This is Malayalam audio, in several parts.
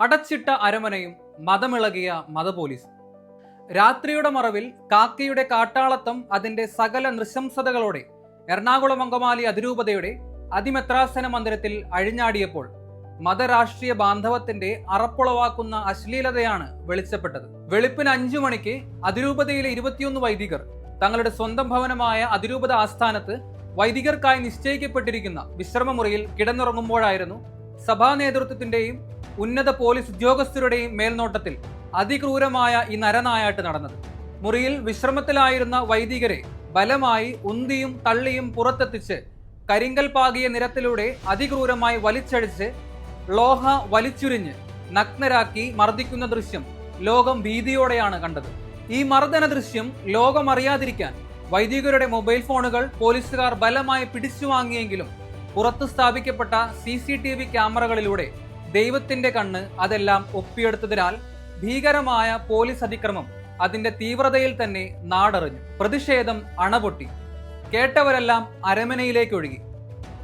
അടച്ചിട്ട അരമനയും മതമിളകിയ മതപോലീസ്. രാത്രിയുടെ മറവിൽ കാക്കയുടെ കാട്ടാളത്തം അതിന്റെ സകല നൃശംസതകളോടെ എറണാകുളം അങ്കമാലി അതിരൂപതയുടെ അതിമെത്രാസന മന്ദിരത്തിൽ അഴിഞ്ഞാടിയപ്പോൾ മതരാഷ്ട്രീയ ബാന്ധവത്തിന്റെ അറപ്പുളവാക്കുന്ന അശ്ലീലതയാണ് വെളിച്ചപ്പെട്ടത്. വെളുപ്പിന് അഞ്ചു മണിക്ക് അതിരൂപതയിലെ ഇരുപത്തിയൊന്ന് വൈദികർ തങ്ങളുടെ സ്വന്തം ഭവനമായ അതിരൂപത ആസ്ഥാനത്ത് വൈദികർക്കായി നിശ്ചയിക്കപ്പെട്ടിരിക്കുന്ന വിശ്രമമുറിയിൽ കിടന്നുറങ്ങുമ്പോഴായിരുന്നു സഭാ നേതൃത്വത്തിന്റെയും ഉന്നത പോലീസ് ഉദ്യോഗസ്ഥരുടെയും മേൽനോട്ടത്തിൽ അതിക്രൂരമായ ഈ നരനായാട്ട് നടന്നത്. മുറിയിൽ വിശ്രമത്തിലായിരുന്ന വൈദികരെ ബലമായി ഉന്തിയും തള്ളിയും പുറത്തെത്തിച്ച് കരിങ്കൽ പാകിയ നിരത്തിലൂടെ അതിക്രൂരമായി വലിച്ചടിച്ച് ലോഹ വലിച്ചുരിഞ്ഞ് നഗ്നരാക്കി മർദ്ദിക്കുന്ന ദൃശ്യം ലോകം ഭീതിയോടെയാണ് കണ്ടത്. ഈ മർദ്ദന ദൃശ്യം ലോകമറിയാതിരിക്കാൻ വൈദികരുടെ മൊബൈൽ ഫോണുകൾ പോലീസുകാർ ബലമായി പിടിച്ചു വാങ്ങിയെങ്കിലും പുറത്ത് സ്ഥാപിക്കപ്പെട്ട സി ക്യാമറകളിലൂടെ ദൈവത്തിന്റെ കണ്ണ് അതെല്ലാം ഒപ്പിയെടുത്തതിനാൽ ഭീകരമായ പോലീസ് അതിക്രമം അതിന്റെ തീവ്രതയിൽ തന്നെ നാടറിഞ്ഞു. പ്രതിഷേധം അണപൊട്ടി. കേട്ടവരെല്ലാം അരമനയിലേക്ക് ഒഴുകി.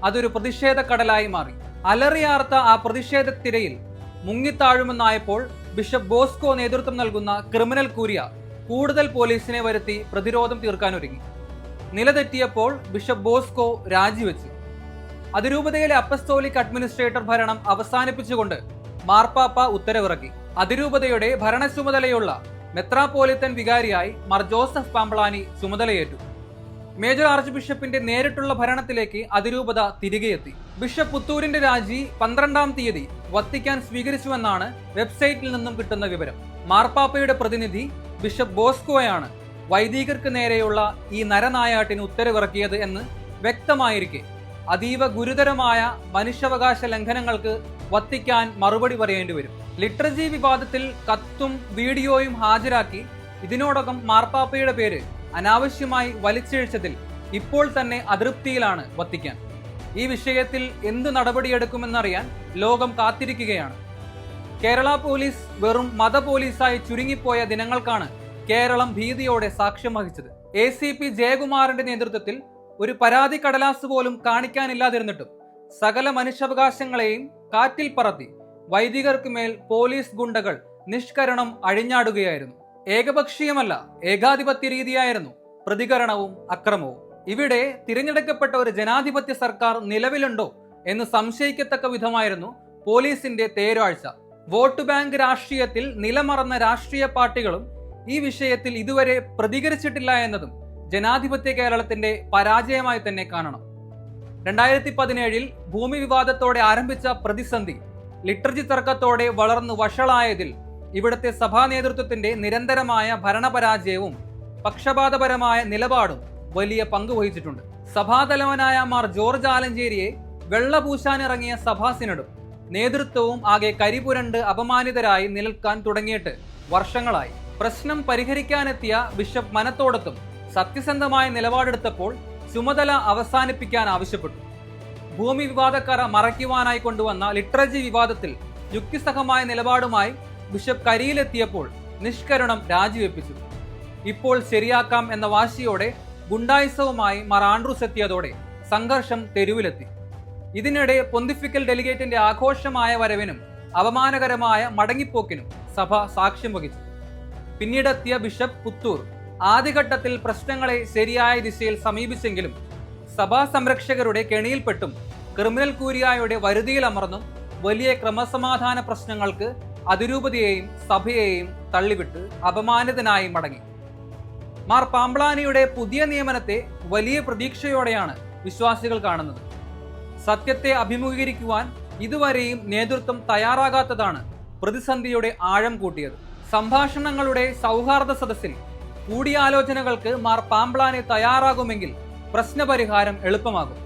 അതൊരു പ്രതിഷേധ കടലായി മാറി. അലറിയാർത്ത ആ പ്രതിഷേധത്തിരയിൽ മുങ്ങിത്താഴുമെന്നായപ്പോൾ ബിഷപ്പ് ബോസ്കോ നേതൃത്വം നൽകുന്ന ക്രിമിനൽ കൂരിയ കൂടുതൽ പോലീസിനെ വരുത്തി പ്രതിരോധം തീർക്കാനൊരുങ്ങി നിലതെറ്റിയപ്പോൾ ബിഷപ്പ് ബോസ്കോ രാജിവെച്ചു. അതിരൂപതയിലെ അപ്പസ്തോലിക് അഡ്മിനിസ്ട്രേറ്റർ ഭരണം അവസാനിപ്പിച്ചുകൊണ്ട് മാർപ്പാപ്പ ഉത്തരവിറക്കി. അതിരൂപതയുടെ ഭരണ ചുമതലയുള്ള മെത്രാപോലിത്തൻ വികാരിയായി മാർ ജോസഫ് പാമ്പളാനി ചുമതലയേറ്റു. മേജർ ആർച്ച് ബിഷപ്പിന്റെ നേരിട്ടുള്ള ഭരണത്തിലേക്ക് അതിരൂപത തിരികെയെത്തി. ബിഷപ്പ് പുത്തൂരിന്റെ രാജി പന്ത്രണ്ടാം തീയതി വത്തിക്കാൻ സ്വീകരിച്ചുവെന്നാണ് വെബ്സൈറ്റിൽ നിന്നും കിട്ടുന്ന വിവരം. മാർപ്പാപ്പയുടെ പ്രതിനിധി ബിഷപ്പ് ബോസ്കോയാണ് വൈദികർക്ക് നേരെയുള്ള ഈ നരനായാട്ടിന് ഉത്തരവിറക്കിയത് എന്ന് വ്യക്തമായിരിക്കെ അതീവ ഗുരുതരമായ മനുഷ്യാവകാശ ലംഘനങ്ങൾക്ക് വത്തിക്കാൻ മറുപടി പറയേണ്ടി വരും. ലിറ്ററജി വിവാദത്തിൽ കത്തും വീഡിയോയും ഹാജരാക്കി ഇതിനോടകം മാർപ്പാപ്പയുടെ പേര് അനാവശ്യമായി വലിച്ചിഴച്ചതിൽ ഇപ്പോൾ തന്നെ അതൃപ്തിയിലാണ് വത്തിക്കാൻ. ഈ വിഷയത്തിൽ എന്ത് നടപടിയെടുക്കുമെന്നറിയാൻ ലോകം കാത്തിരിക്കുകയാണ്. കേരള പോലീസ് വെറും മത പോലീസായി ചുരുങ്ങിപ്പോയ ദിനങ്ങൾക്കാണ് കേരളം ഭീതിയോടെ സാക്ഷ്യം വഹിച്ചത്. എ സി പി ജയകുമാറിന്റെ നേതൃത്വത്തിൽ ഒരു പരാതി കടലാസ് പോലും കാണിക്കാനില്ലാതിരുന്നിട്ടും സകല മനുഷ്യാവകാശങ്ങളെയും കാറ്റിൽ പറത്തി വൈദികർക്ക് മേൽ പോലീസ് ഗുണ്ടകൾ നിഷ്കരണം അഴിഞ്ഞാടുകയായിരുന്നു. ഏകപക്ഷീയമല്ല ഏകാധിപത്യ രീതിയായിരുന്നു പ്രതികരണവും അക്രമവും. ഇവിടെ തിരഞ്ഞെടുക്കപ്പെട്ട ഒരു ജനാധിപത്യ സർക്കാർ നിലവിലുണ്ടോ എന്ന് സംശയിക്കത്തക്ക വിധമായിരുന്നു പോലീസിന്റെ തേരാഴ്ച. വോട്ട് ബാങ്ക് രാഷ്ട്രീയത്തിൽ നിലമറന്ന രാഷ്ട്രീയ പാർട്ടികളും ഈ വിഷയത്തിൽ ഇതുവരെ പ്രതികരിച്ചിട്ടില്ല എന്നതും ജനാധിപത്യ കേരളത്തിന്റെ പരാജയമായി തന്നെ കാണണം. രണ്ടായിരത്തി പതിനേഴിൽ ഭൂമി വിവാദത്തോടെ ആരംഭിച്ച പ്രതിസന്ധി ലിറ്റർജി തർക്കത്തോടെ വളർന്നു വഷളായതിൽ ഇവിടുത്തെ സഭാ നേതൃത്വത്തിന്റെ നിരന്തരമായ ഭരണപരാജയവും പക്ഷപാതപരമായ നിലപാടും വലിയ പങ്ക് വഹിച്ചിട്ടുണ്ട്. സഭാതലവനായ മാർ ജോർജ് ആലഞ്ചേരിയെ വെള്ളപൂശാനിറങ്ങിയ സഭാ സിനഡും നേതൃത്വവും ആകെ കരിപുരണ്ട് അപമാനിതരായി നിൽക്കാൻ തുടങ്ങിയിട്ട് വർഷങ്ങളായി. പ്രശ്നം പരിഹരിക്കാനെത്തിയ ബിഷപ്പ് മനത്തോടത്തും സത്യസന്ധമായ നിലപാടെടുത്തപ്പോൾ ചുമതല അവസാനിപ്പിക്കാൻ ആവശ്യപ്പെട്ടു. ഭൂമി വിവാദക്കറ മറയ്ക്കുവാനായി കൊണ്ടുവന്ന ലിറ്ററജി വിവാദത്തിൽ യുക്തിസഹമായ നിലപാടുമായി ബിഷപ്പ് കരിയിലെത്തിയപ്പോൾ നിഷ്കരണം രാജിവെപ്പിച്ചു. ഇപ്പോൾ ശരിയാക്കാം എന്ന വാശിയോടെ ഗുണ്ടായുസവുമായി മർ ആൻഡ്രൂസ് എത്തിയതോടെ സംഘർഷം തെരുവിലെത്തി. ഇതിനിടെ പൊന്തിഫിക്കൽ ഡെലിഗേറ്റിന്റെ ആഘോഷമായ വരവിനും അപമാനകരമായ മടങ്ങിപ്പോക്കിനും സഭ സാക്ഷ്യം വഹിച്ചു. പിന്നീടെത്തിയ ബിഷപ്പ് പുത്തൂർ ആദ്യഘട്ടത്തിൽ പ്രശ്നങ്ങളെ ശരിയായ ദിശയിൽ സമീപിച്ചെങ്കിലും സഭാ സംരക്ഷകരുടെ കെണിയിൽപ്പെട്ടും ക്രിമിനൽ കൂരിയായുടെ വരുതിയിലമർന്നും വലിയ ക്രമസമാധാന പ്രശ്നങ്ങൾക്ക് അതിരൂപതയെയും സഭയെയും തള്ളിവിട്ട് അപമാനിതനായി മടങ്ങി. മാർ പാമ്പ്ളാനിയുടെ പുതിയ നിയമനത്തെ വലിയ പ്രതീക്ഷയോടെയാണ് വിശ്വാസികൾ കാണുന്നത്. സത്യത്തെ അഭിമുഖീകരിക്കുവാൻ ഇതുവരെയും നേതൃത്വം തയ്യാറാകാത്തതാണ് പ്രതിസന്ധിയുടെ ആഴം കൂട്ടിയത്. സംഭാഷണങ്ങളുടെ സൗഹാർദ്ദ സദസ്സിൽ കൂടിയാലോചനകൾക്ക് മാർ പാമ്പ്ളാനെ തയ്യാറാകുമെങ്കിൽ പ്രശ്നപരിഹാരം എളുപ്പമാകും.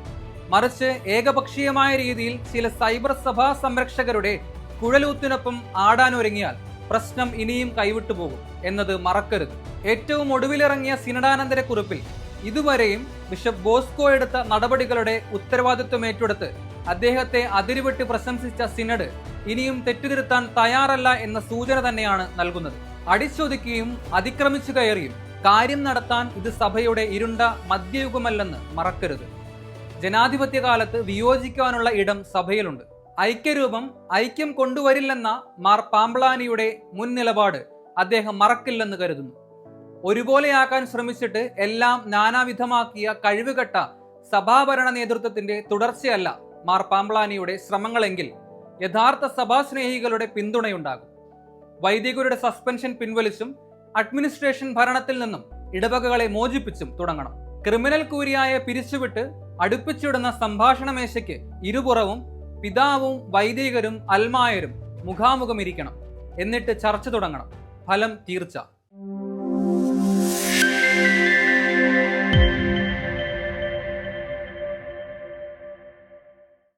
മറിച്ച് ഏകപക്ഷീയമായ രീതിയിൽ ചില സൈബർ സഭാ സംരക്ഷകരുടെ കുഴലൂത്തിനൊപ്പം ആടാനൊരുങ്ങിയാൽ പ്രശ്നം ഇനിയും കൈവിട്ടുപോകും എന്നത് മറക്കരുത്. ഏറ്റവും ഒടുവിലിറങ്ങിയ സിനഡാനന്ദര കുറിപ്പിൽ ഇതുവരെയും ബിഷപ്പ് ബോസ്കോ എടുത്ത നടപടികളുടെ ഉത്തരവാദിത്വം ഏറ്റെടുത്ത് അദ്ദേഹത്തെ അതിരുവിട്ട് പ്രശംസിച്ച സിനഡ് ഇനിയും തെറ്റുതിരുത്താൻ തയ്യാറല്ല എന്ന സൂചന തന്നെയാണ് നൽകുന്നത്. അടിച്ചൊതുക്കിയും അതിക്രമിച്ചു കയറിയും. കാര്യം നടത്താൻ ഇത് സഭയുടെ ഇരുണ്ട മധ്യയുഗമല്ലെന്ന് മറക്കരുത്. ജനാധിപത്യ കാലത്ത് വിയോജിക്കാനുള്ള ഇടം സഭയിലുണ്ട്. ഐക്യരൂപം ഐക്യം കൊണ്ടുവരില്ലെന്ന മാർ പാമ്പ്ലാനിയുടെ മുൻ നിലപാട് അദ്ദേഹം മറക്കില്ലെന്ന് കരുതുന്നു. ഒരുപോലെയാക്കാൻ ശ്രമിച്ചിട്ട് എല്ലാം നാനാവിധമാക്കിയ കഴിവുകെട്ട സഭാഭരണ നേതൃത്വത്തിന്റെ തുടർച്ചയല്ല മാർ പാമ്പ്ലാനിയുടെ ശ്രമങ്ങളെങ്കിൽ യഥാർത്ഥ സഭാസ്നേഹികളുടെ പിന്തുണയുണ്ടാകും. വൈദികരുടെ സസ്പെൻഷൻ പിൻവലിച്ചും അഡ്മിനിസ്ട്രേഷൻ ഭരണത്തിൽ നിന്നും ഇടവകകളെ മോചിപ്പിച്ചും തുടങ്ങണം. ക്രിമിനൽ കൂരിയായ പിരിച്ചുവിട്ട് അടുപ്പിച്ചിടുന്ന സംഭാഷണ മേശയ്ക്ക് ഇരുപുറവും പിതാവും വൈദികരും അൽമായരും മുഖാമുഖം ഇരിക്കണം എന്നിട്ട് ചർച്ച തുടങ്ങണം. ഫലം തീർച്ച.